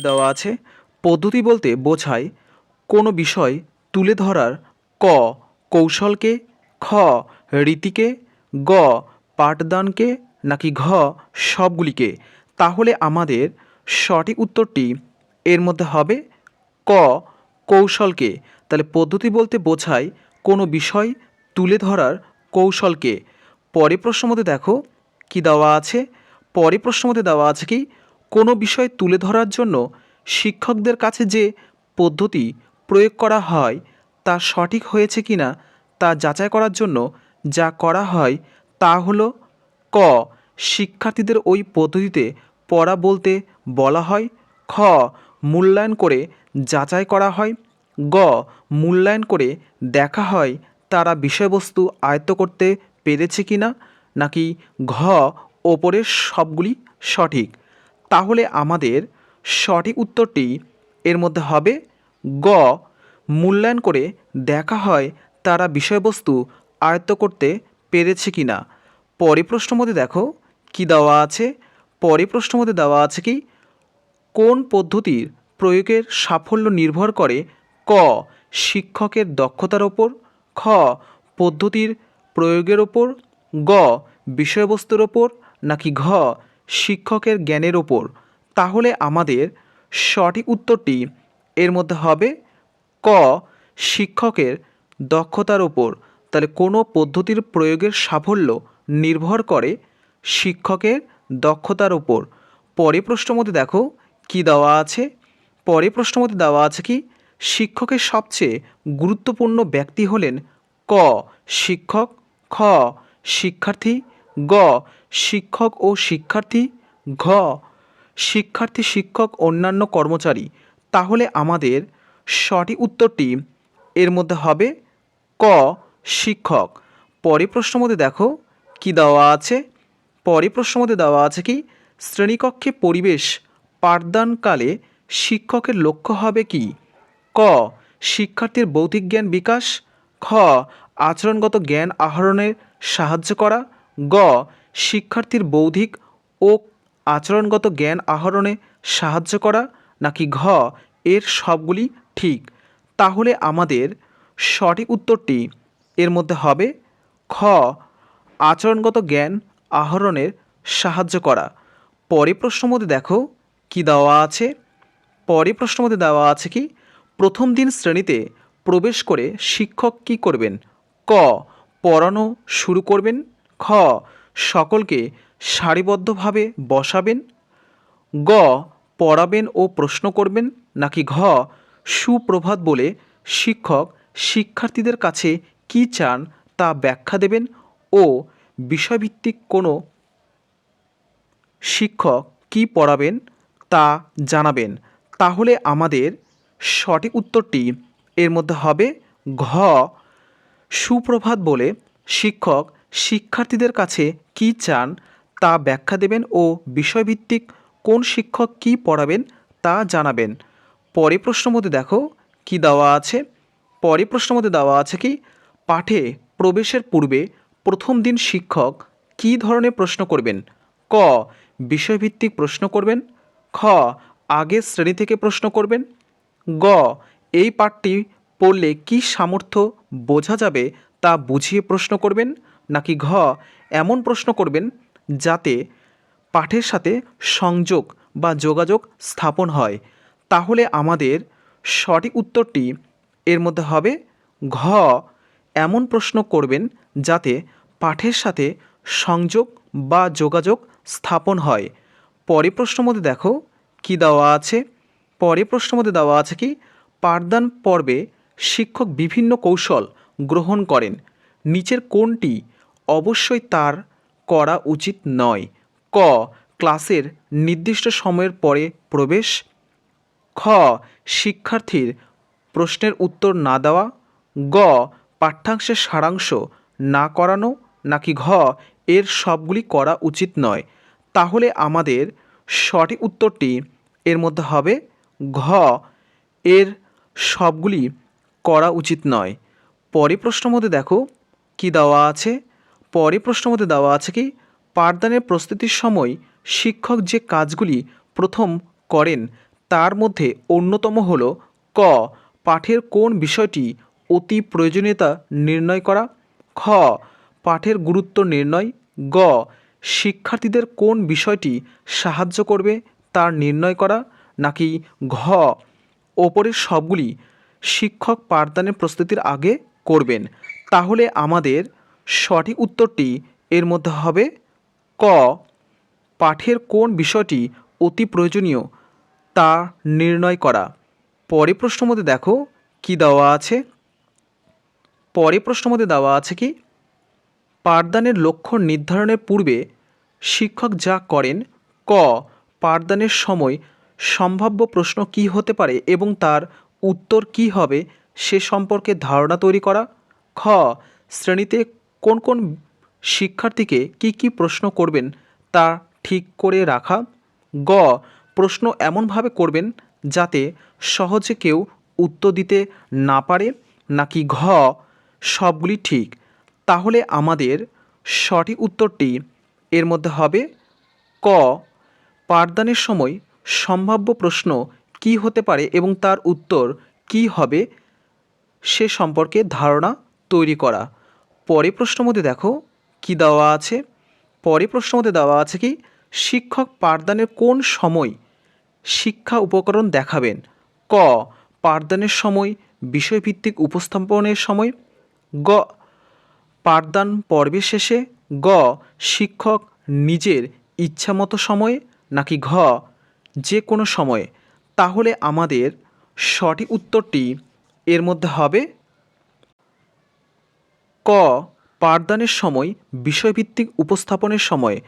দেওয়া আছে। পদ্ধতি বলতে বোঝায় কোনো বিষয় তুলে ধরার ক, কৌশলকে, খ, রীতিকে, গ, পাঠদানকে নাকি ঘ, সবগুলিকে। তাহলে আমাদের সঠিক উত্তরটি এর মধ্যে হবে ক, কৌশলকে। তাহলে পদ্ধতি বলতে বোঝায় কোনো বিষয় তুলে ধরার কৌশলকে। পরে প্রশ্ন মধ্যে দেখো কি দেওয়া আছে। পরে প্রশ্ন মধ্যে দেওয়া আছে কি কোনো বিষয় তুলে ধরার জন্য শিক্ষকদের কাছে যে পদ্ধতি প্রয়োগ করা হয় তা সঠিক হয়েছে কি না তা যাচাই করার জন্য যা করা হয় তা হলো ক, শিক্ষার্থীদের ওই পদ্ধতিতে পড়া বলতে বলা হয়। খ, মূল্যায়ন করে যাচাই করা হয়। গ, মূল্যায়ন করে দেখা হয় তারা বিষয়বস্তু আয়ত্ত করতে পেরেছে কি না নাকি ঘ, ওপরের সবগুলি সঠিক। তাহলে আমাদের সঠিক উত্তরটি এর মধ্যে হবে গ। মূল্যায়ন করে দেখা হয় তারা বিষয়বস্তু আয়ত্ত করতে পেরেছে কি না পরে প্রশ্ন মধ্যে দেখো কি দেওয়া আছে। পরে প্রশ্ন মধ্যে দেওয়া আছে কি কোন পদ্ধতির প্রয়োগের সাফল্য নির্ভর করে ক। শিক্ষকের দক্ষতার ওপর, খ। পদ্ধতির প্রয়োগের ওপর, গ। বিষয়বস্তুর ওপর নাকি ঘ। শিক্ষকের জ্ঞানের ওপর। তাহলে আমাদের সঠিক উত্তরটি এর মধ্যে হবে ক, শিক্ষকের দক্ষতার ওপর তাহলে কোনো পদ্ধতির প্রয়োগের সাফল্য নির্ভর করে শিক্ষকের দক্ষতার ওপর পরে প্রশ্ন মধ্যে দেখো কি দেওয়া আছে? পরে প্রশ্ন মধ্যে দেওয়া আছে কি, শিক্ষকের সবচেয়ে গুরুত্বপূর্ণ ব্যক্তি হলেন ক, শিক্ষক, খ, শিক্ষার্থী, গ, শিক্ষক ও শিক্ষার্থী, ঘ শিক্ষার্থী, শিক্ষক, অন্যান্য কর্মচারী, তাহলে আমাদের সঠিক উত্তরটি এর মধ্যে হবে ক, শিক্ষক। পরে প্রশ্ন মধ্যে দেখো কি দেওয়া আছে? পরে প্রশ্ন মধ্যে দেওয়া আছে কি, শ্রেণীকক্ষে পরিবেশ পাঠদানকালে শিক্ষকের লক্ষ্য হবে কি? ক, শিক্ষার্থীর বৌদ্ধিক জ্ঞান বিকাশ। খ, আচরণগত জ্ঞান আহরণের সাহায্য করা। গ, শিক্ষার্থীর বৌদ্ধিক ও আচরণগত জ্ঞান আহরণে সাহায্য করা নাকি ঘ, এর সবগুলি ঠিক। তাহলে আমাদের সঠিক উত্তরটি এর মধ্যে হবে খ, আচরণগত জ্ঞান আহরণের সাহায্য করা। পরে প্রশ্ন মধ্যে দেখো কি দেওয়া আছে? পরে প্রশ্ন মধ্যে দেওয়া আছে কি, প্রথম দিন শ্রেণীতে প্রবেশ করে শিক্ষক কি করবেন? ক, পড়ানো শুরু করবেন। খ, সকলকে সারিবদ্ধভাবে বসাবেন? গ, পড়াবেন ও প্রশ্ন করবেন, নাকি ঘ, সুপ্রভাত বলে শিক্ষক শিক্ষার্থীদের কাছে কি চান তা ব্যাখ্যা দেবেন? ও, বিষয়ভিত্তিক কোনো শিক্ষক কি পড়াবেন তা জানাবেন। তাহলে আমাদের সঠিক উত্তরটি এর মধ্যে হবে ঘ, সুপ্রভাত বলে শিক্ষক শিক্ষার্থীদের কাছে কি চান তা ব্যাখ্যা দেবেন ও বিষয়ভিত্তিক কোন শিক্ষক কি পড়াবেন তা জানাবেন। পরে প্রশ্ন মধ্যে দেখো কি দেওয়া আছে। পরে প্রশ্ন মধ্যে দেওয়া আছে কি, পাঠে প্রবেশের পূর্বে প্রথম দিন শিক্ষক কী ধরনের প্রশ্ন করবেন? ক, বিষয়ভিত্তিক প্রশ্ন করবেন। খ আগের শ্রেণি থেকে প্রশ্ন করবেন। গ, এই পাঠটি পড়লে কি সামর্থ্য বোঝা যাবে তা বুঝিয়ে প্রশ্ন করবেন। নাকি ঘ, এমন প্রশ্ন করবেন যাতে পাঠের সাথে সংযোগ বা যোগাযোগ স্থাপন হয়, তাহলে আমাদের সঠিক উত্তরটি এর মধ্যে হবে ঘ। এমন প্রশ্ন করবেন যাতে পাঠের সাথে সংযোগ বা যোগাযোগ স্থাপন হয়। পরে প্রশ্ন মধ্যে দেখো কি দেওয়া আছে। পরে প্রশ্ন মধ্যে দেওয়া আছে কি, পাঠদান পর্বে শিক্ষক বিভিন্ন কৌশল গ্রহণ করেন। নিচের কোনটি অবশ্যই তার করা উচিত নয়। ক, ক্লাসের নির্দিষ্ট সময়ের পরে প্রবেশ। খ, শিক্ষার্থীর প্রশ্নের উত্তর না দেওয়া। গ, পাঠ্যাংশের সারাংশ না করানো নাকি ঘ, এর সবগুলি করা উচিত নয়। তাহলে আমাদের সঠিক উত্তরটি এর মধ্যে হবে ঘ, এর সবগুলি করা উচিত নয়। পরে প্রশ্ন মধ্যে দেখো, কি দেওয়া আছে? পরে প্রশ্ন মধ্যে দেওয়া আছে কি, পাঠদানের প্রস্তুতির সময় শিক্ষক যে কাজগুলি প্রথম করেন তার মধ্যে অন্যতম হল ক, পাঠের কোন বিষয়টি অতি প্রয়োজনীয়তা নির্ণয় করা, খ, পাঠের গুরুত্ব নির্ণয়, গ, শিক্ষার্থীদের কোন বিষয়টি সাহায্য করবে তার নির্ণয় করা, নাকি ঘ, ওপরের সবগুলি শিক্ষক পাঠদানের প্রস্তুতির আগে করবেন। তাহলে আমাদের সঠিক উত্তরটি এর মধ্যে হবে ক। পাঠের কোন বিষয়টি অতি প্রয়োজনীয় তা নির্ণয় করা। পরে প্রশ্ন মধ্যে দেখো কি দেওয়া আছে। পরে প্রশ্ন মধ্যে দেওয়া আছে কি, পাঠদানের লক্ষ্য নির্ধারণের পূর্বে শিক্ষক যা করেন, ক, পাঠদানের সময় সম্ভাব্য প্রশ্ন কি হতে পারে এবং তার উত্তর কি হবে সে সম্পর্কে ধারণা তৈরি করা, খ, শ্রেণীতে কোন কোন শিক্ষার্থীকে কি কি প্রশ্ন করবেন তা ঠিক করে রাখা? গ, প্রশ্ন এমনভাবে করবেন যাতে সহজে কেউ উত্তর দিতে না পারে নাকি ঘ, সবগুলি ঠিক। তাহলে আমাদের সঠিক উত্তরটি এর মধ্যে হবে ক, পাঠদানের সময় সম্ভাব্য প্রশ্ন কি হতে পারে এবং তার উত্তর কি হবে সে সম্পর্কে ধারণা তৈরি করা। পরে প্রশ্ন মধ্যে দেখো, কি দেওয়া আছে? পরে প্রশ্ন মধ্যে দেওয়া আছে কি, শিক্ষক পাঠদানের কোন সময় শিক্ষা উপকরণ দেখাবেন? ক, পাঠদানের সময়, বিষয়ভিত্তিক উপস্থাপনের সময়। গ, পাঠদান পর্বের শেষে। গ, শিক্ষক নিজের ইচ্ছামতো সময়ে নাকি ঘ যে কোনো সময়ে। তাহলে আমাদের সঠিক উত্তরটি এর মধ্যে হবে ক, পাঠদানের সময়, বিষয়ভিত্তিক উপস্থাপনের সময়।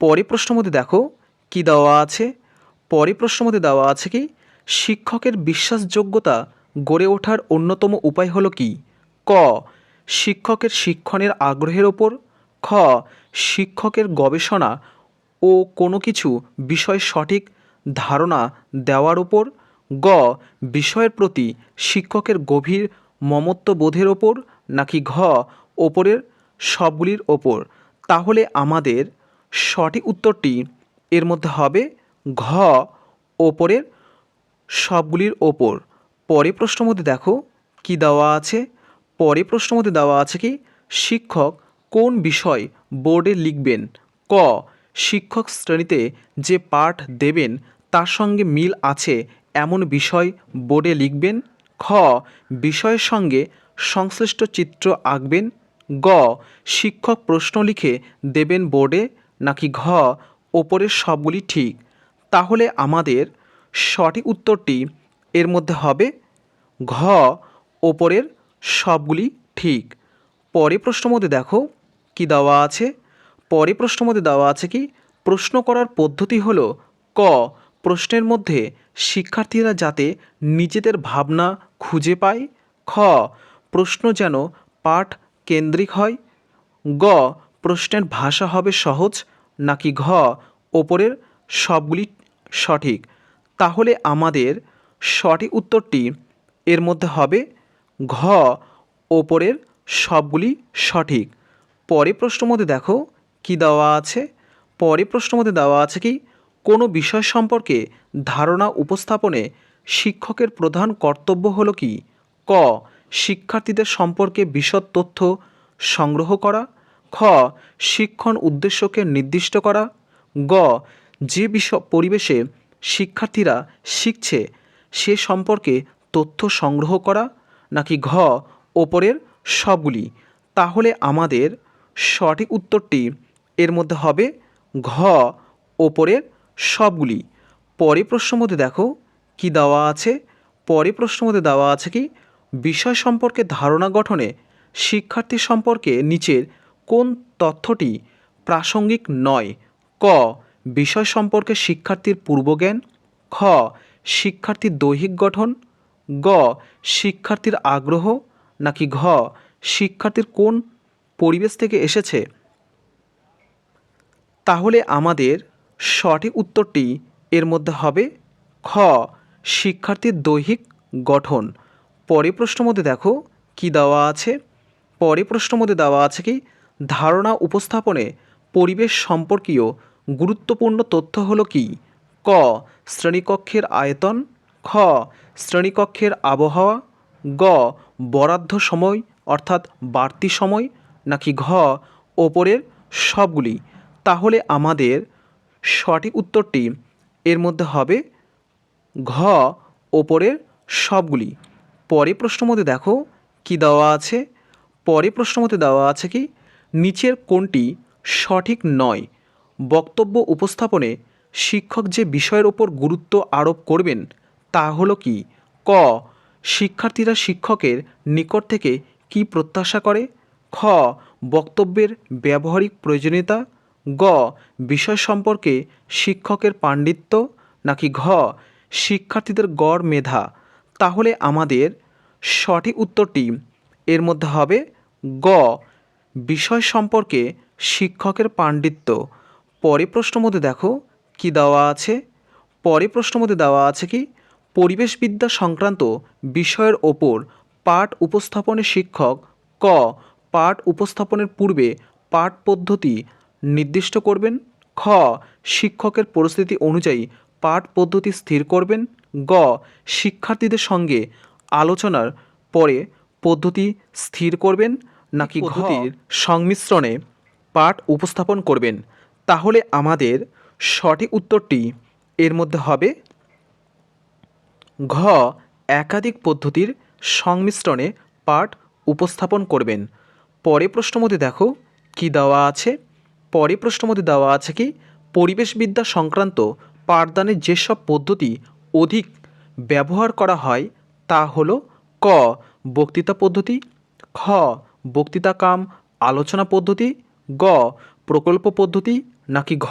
পরে প্রশ্ন মধ্যে দেখো, কি দেওয়া আছে? পরে প্রশ্ন মধ্যে দেওয়া আছে কি, শিক্ষকের বিশ্বাসযোগ্যতা গড়ে ওঠার অন্যতম উপায় হলো কি? ক, শিক্ষকের শিক্ষণের আগ্রহের ওপর। খ, শিক্ষকের গবেষণা ও কোনো কিছু বিষয় সঠিক ধারণা দেওয়ার ওপর। গ, বিষয়ের প্রতি শিক্ষকের গভীর মমত্ববোধের ওপর। নাকি ঘ ওপরের সবগুলির ওপর। তাহলে আমাদের সঠিক উত্তরটি এর মধ্যে হবে ঘ, ওপরের সবগুলির ওপর। পরে প্রশ্ন মধ্যে দেখো কি দেওয়া আছে। পরে প্রশ্ন মধ্যে দেওয়া আছে কি, শিক্ষক কোন বিষয় বোর্ডে লিখবেন? ক, শিক্ষক শ্রেণীতে যে পাঠ দেবেন তার সঙ্গে মিল আছে এমন বিষয় বোর্ডে লিখবেন? খ, বিষয়ের সঙ্গে সংশ্লিষ্ট চিত্র আঁকবেন? গ, শিক্ষক প্রশ্ন লিখে দেবেন বোর্ডে নাকি ঘ, ওপরের সবগুলি ঠিক। তাহলে আমাদের সঠিক উত্তরটি এর মধ্যে হবে ঘ, ওপরের সবগুলি ঠিক। পরে প্রশ্ন মধ্যে দেখো কি দেওয়া আছে। পরে প্রশ্ন মধ্যে দেওয়া আছে কি, প্রশ্ন করার পদ্ধতি হলো ক, প্রশ্নের মধ্যে শিক্ষার্থীরা যাতে নিজেদের ভাবনা খুঁজে পায়। খ, প্রশ্ন যেন পাঠ কেন্দ্রিক হয়। গ, প্রশ্নের ভাষা হবে সহজ, নাকি ঘ, ওপরের সবগুলি সঠিক। তাহলে আমাদের সঠিক উত্তরটি এর মধ্যে হবে ঘ, ওপরের সবগুলি সঠিক। পরে প্রশ্ন মধ্যে দেখো কি দেওয়া আছে। পরে প্রশ্ন মধ্যে দেওয়া আছে কি, কোনো বিষয় সম্পর্কে ধারণা উপস্থাপনে শিক্ষকের প্রধান কর্তব্য হলো কি? ক শিক্ষার্থীদের সম্পর্কে বিশদ তথ্য সংগ্রহ করা, খ, শিক্ষণ উদ্দেশ্যকে নির্দিষ্ট করা, গ, যে বিষয় পরিবেশে শিক্ষার্থীরা শিখছে সে সম্পর্কে তথ্য সংগ্রহ করা, নাকি ঘ, ওপরের সবগুলি। তাহলে আমাদের সঠিক উত্তরটি এর মধ্যে হবে ঘ, ওপরের সবগুলি। পরে প্রশ্ন মধ্যে দেখো, কি দেওয়া আছে? পরে প্রশ্ন মধ্যে দেওয়া আছে কি? বিষয় সম্পর্কে ধারণা গঠনে শিক্ষার্থী সম্পর্কে নিচের কোন তথ্যটি প্রাসঙ্গিক নয়? ক. বিষয় সম্পর্কে শিক্ষার্থীর পূর্বজ্ঞান। খ. শিক্ষার্থীর দৈহিক গঠন। গ. শিক্ষার্থীর আগ্রহ। নাকি ঘ. শিক্ষার্থীর কোন পরিবেশ থেকে এসেছে? তাহলে আমাদের সঠিক উত্তরটি এর মধ্যে হবে খ. শিক্ষার্থীর দৈহিক গঠন। পরে প্রশ্ন মধ্যে দেখো, কি দেওয়া আছে? পরে প্রশ্ন মধ্যে দেওয়া আছে কি, ধারণা উপস্থাপনে পরিবেশ সম্পর্কীয় গুরুত্বপূর্ণ তথ্য হলো কি? ক, শ্রেণীকক্ষের আয়তন। খ, শ্রেণীকক্ষের আবহাওয়া। গ, বরাদ্দ সময়, অর্থাৎ বাড়তি সময়। নাকি ঘ, ওপরের সবগুলি। তাহলে আমাদের সঠিক উত্তরটি এর মধ্যে হবে ঘ, ওপরের সবগুলি। পরে প্রশ্ন মধ্যে দেখো কি দেওয়া আছে? পরে প্রশ্ন মধ্যে দেওয়া আছে কি, নিচের কোনটি সঠিক নয়। বক্তব্য উপস্থাপনে শিক্ষক যে বিষয়ের ওপর গুরুত্ব আরোপ করবেন, তা হলো কি? ক, শিক্ষার্থীরা শিক্ষকের নিকট থেকে কি প্রত্যাশা করে? খ, বক্তব্যের ব্যবহারিক প্রয়োজনীয়তা? গ, বিষয় সম্পর্কে শিক্ষকের পাণ্ডিত্য? নাকি ঘ, শিক্ষার্থীদের গড় মেধা? তাহলে আমাদের সঠিক উত্তরটি এর মধ্যে হবে গ। বিষয় সম্পর্কে শিক্ষকের পাণ্ডিত্য। পরে প্রশ্ন মধ্যে দেখো কি দেওয়া আছে। পরে প্রশ্ন মধ্যে দেওয়া আছে কি, পরিবেশবিদ্যা সংক্রান্ত বিষয়ের ওপর পাঠ উপস্থাপনের শিক্ষক ক। পাঠ উপস্থাপনের পূর্বে পাঠ পদ্ধতি নির্দিষ্ট করবেন। খ। শিক্ষকের পরিস্থিতি অনুযায়ী পাঠ পদ্ধতি স্থির করবেন। গ শিক্ষার্থীদের সঙ্গে আলোচনার পরে পদ্ধতি স্থির করবেন নাকি ঘটির সংমিশ্রণে পাঠ উপস্থাপন করবেন। তাহলে আমাদের সঠিক উত্তরটি এর মধ্যে হবে ঘ একাধিক পদ্ধতির সংমিশ্রণে পাঠ উপস্থাপন করবেন। পরে প্রশ্ন মধ্যে দেখো কি দেওয়া আছে। পরে প্রশ্ন মধ্যে দেওয়া আছে কি পরিবেশবিদ্যা সংক্রান্ত পাঠদানের যেসব পদ্ধতি অধিক ব্যবহার করা হয় তা হলো ক, বক্তৃতা পদ্ধতি, খ, বক্তৃতা কাম, আলোচনা পদ্ধতি, গ, প্রকল্প পদ্ধতি নাকি ঘ,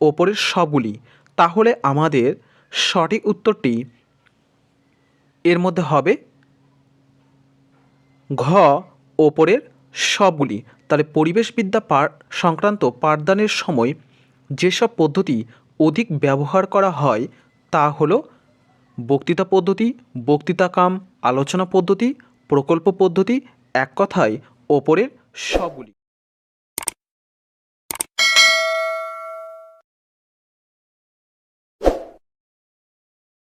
ওপরের সবগুলি। তাহলে আমাদের সঠিক উত্তরটি এর মধ্যে হবে ঘ, ওপরের সবগুলি। তাহলে পরিবেশবিদ্যা পাঠ সংক্রান্ত পাঠদানের সময় যেসব পদ্ধতি অধিক ব্যবহার করা হয় তা হল বক্তৃতা পদ্ধতি বক্তৃতা কাম আলোচনা পদ্ধতি, প্রকল্প পদ্ধতি, এক কথায়, ওপরের সবগুলি।